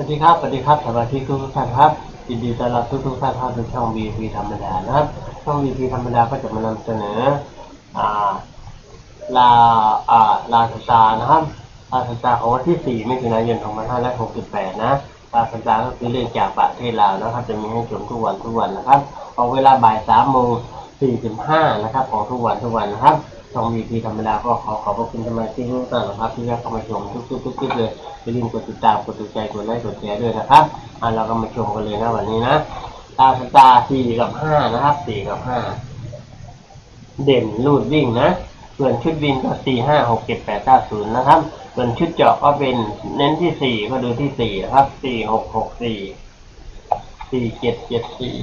วัสดีครับ สวัสดีครับสวัสดีทุกท่านครับยินดีต้อนรับทุกทุกท่านเข้าสู่ช่อง VP ธรรมดานะครับ ช่อง VP ธรรมดาก็จะมานำเสนออ่าลาอ่าลาสตานะครับลาสตาของวันที่ 4 มิถุนายน 2568 นะลาสตาก็คือเรื่องจากประเทศลาวนะครับ จะมีให้ชมทุกวันทุกวันนะครับของเวลาบ่าย3โมง45นะครับ ของทุกวันทุกวันนะครับ ช่อง VP ธรรมดาก็ขอขอบพระคุณสมาชิกทุกท่านนะครับ ที่เข้ามาชมทุกๆทุกๆเลยอย่าลืมกดติดตามกดถูกใจกดไลค์กดแชร์ด้วยนะครับอ่าเราก็มาชมกันเลยนะวันนี้นะลาสตาร์4กับ5นะครับ4กับ5เด่นรูดวิ่งนะส่วนชุดวินก็สี่ห้าหกเจ็ดแปดเก้าศูนย์นะครับส่วนชุดเจาะก็เป็นเน้นที่สี่ก็ดูที่สี่นะครับสี่หกหกสี่สี่เจ็ดเจ็ดสี่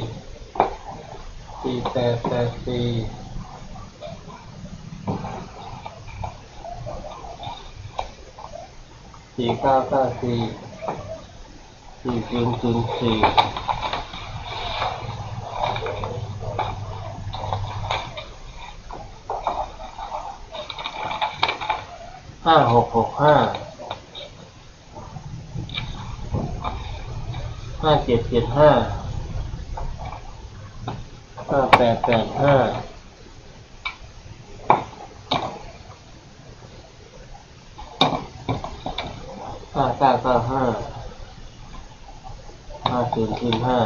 สี่แปดแปดสี่ สี่เก้าเก้าสี่สี่ศูนย์ศูนย์สี่ห้าหกหกห้าห้าเจ็ดเจ็ดห้าห้าแปดแปดห้า ห้าเก้าเก้าห้าห้าศูนย์ศูนย์ห้า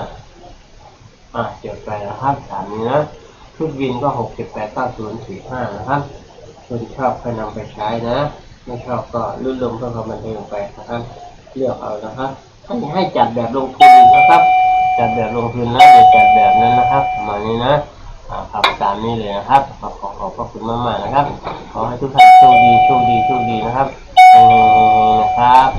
อะเจ็ดไปนะครับสามนี้นะชุดวินก็หกเจ็ดแปดเก้าศูนย์สี่ห้านะครับคนชอบก็นำไปใช้นะ ไม่ชอบก็ลื่นลมเพื่อความบันเทิงไปนะครับเลือกเอานะครับให้ให้จัดแบบลงทุนนะครับ จัดแบบลงทุนนะอย่าจัดแบบนั้นนะครับมานี้นะอ่าขับตามนี้เลยนะครับ ขอขอขอบพระคุณมากๆนะครับ ขอให้ทุกท่านโชคดีโชคดีโชคดีนะครับ ครับ